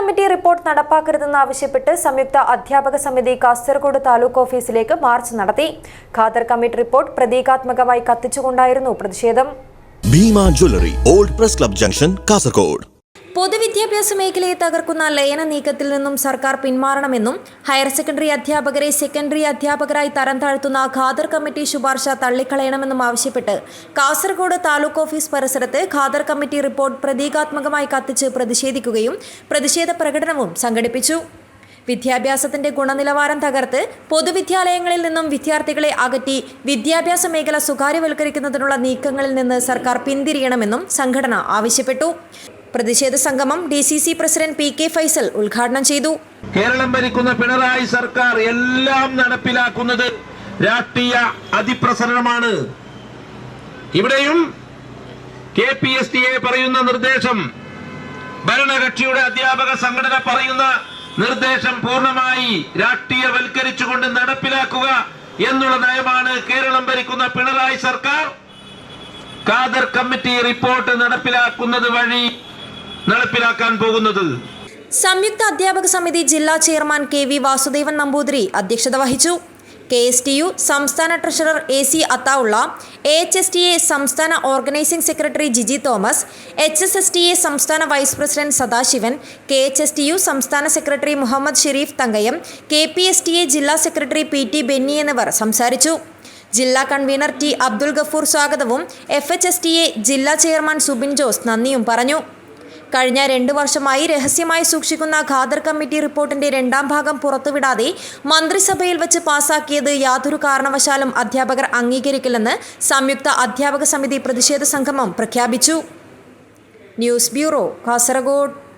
Committee report നടപ്പാക്കരുതെന്നാവശ്യപ്പെട്ട് സംയുക്ത അധ്യാപക സമിതി കാസർഗോഡ് താലൂക്ക് ഓഫീസിലേക്ക് മാർച്ച് നടത്തി. ഖാദർ കമ്മിറ്റി റിപ്പോർട്ട് പ്രതീകാത്മകമായി കത്തിച്ചുകൊണ്ടായിരുന്നു പ്രതിഷേധം. Bhima jewellery old press club junction Kasaragod. പൊതുവിദ്യാഭ്യാസ മേഖലയെ തകർക്കുന്ന ലയന നീക്കത്തിൽ നിന്നും സർക്കാർ പിന്മാറണമെന്നും ഹയർ സെക്കൻഡറി അധ്യാപകരെ സെക്കൻഡറി അധ്യാപകരായി തരം താഴ്ത്തുന്ന ഖാദർ കമ്മിറ്റി ശുപാർശ തള്ളിക്കളയണമെന്നും ആവശ്യപ്പെട്ട് കാസർഗോഡ് താലൂക്ക് ഓഫീസ് പരിസരത്ത് ഖാദർ കമ്മിറ്റി റിപ്പോർട്ട് പ്രതീകാത്മകമായി കത്തിച്ച് പ്രതിഷേധിക്കുകയും പ്രതിഷേധ പ്രകടനവും സംഘടിപ്പിച്ചു. വിദ്യാഭ്യാസത്തിന്റെ ഗുണനിലവാരം തകർത്ത് പൊതുവിദ്യാലയങ്ങളിൽ നിന്നും വിദ്യാർത്ഥികളെ അകറ്റി വിദ്യാഭ്യാസ മേഖല സ്വകാര്യവൽക്കരിക്കുന്നതിനുള്ള നീക്കങ്ങളിൽ നിന്ന് സർക്കാർ പിന്തിരിയണമെന്നും സംഘടന ആവശ്യപ്പെട്ടു. പ്രതിഷേധ സംഗമം D C C president P K Faisal ഉദ്ഘാടനം ചെയ്തു. കേരളം ഭരിക്കുന്ന പിണറായി സർക്കാർ എല്ലാം നടപ്പിലാക്കുന്നത് രാഷ്ട്രീയ അതിപ്രസരണമാണ്. ഇവിടെയും K P S T A പറയുന്ന നിർദ്ദേശം ഭരണകക്ഷിയുടെ അധ്യാപക സംഘടന പറയുന്ന നിർദ്ദേശം പൂർണമായി രാഷ്ട്രീയവൽക്കരിച്ചുകൊണ്ട് നടപ്പിലാക്കുക എന്നുള്ള നയമാണ് കേരളം ഭരിക്കുന്ന പിണറായി സർക്കാർ. ഖാദർ കമ്മിറ്റി റിപ്പോർട്ട് നടപ്പിലാക്കുന്നത് വഴി നടപ്പിലാക്കാൻ പോകുന്നത്. സംയുക്ത അധ്യാപക സമിതി ജില്ലാ chairman K V Vasudevan Namboothiri അധ്യക്ഷത വഹിച്ചു. കെ എസ് ടി യു സംസ്ഥാന treasurer A C Athavulla A H S T A സംസ്ഥാന organising secretary Giji Thomas H S S T A സംസ്ഥാന vice president Sadasivan K H S T U സംസ്ഥാന secretary Muhammad Shereef Thankayam K P S T A ജില്ലാ secretary P T Benny എന്നിവർ സംസാരിച്ചു. ജില്ലാ convener T Abdul Gafoor സ്വാഗതവും F H S T A ജില്ലാ chairman Subin Jose നന്ദിയും പറഞ്ഞു. കഴിഞ്ഞ രണ്ടു വർഷമായി രഹസ്യമായി സൂക്ഷിക്കുന്ന ഖാദർ കമ്മിറ്റി റിപ്പോർട്ടിന്റെ രണ്ടാം ഭാഗം പുറത്തുവിടാതെ മന്ത്രിസഭയിൽ വെച്ച് പാസാക്കിയത് യാതൊരു കാരണവശാലും അധ്യാപകർ അംഗീകരിക്കില്ലെന്ന് സംയുക്ത അധ്യാപക സമിതി പ്രതിഷേധ സംഗമം പ്രഖ്യാപിച്ചു. News bureau Kasaragod.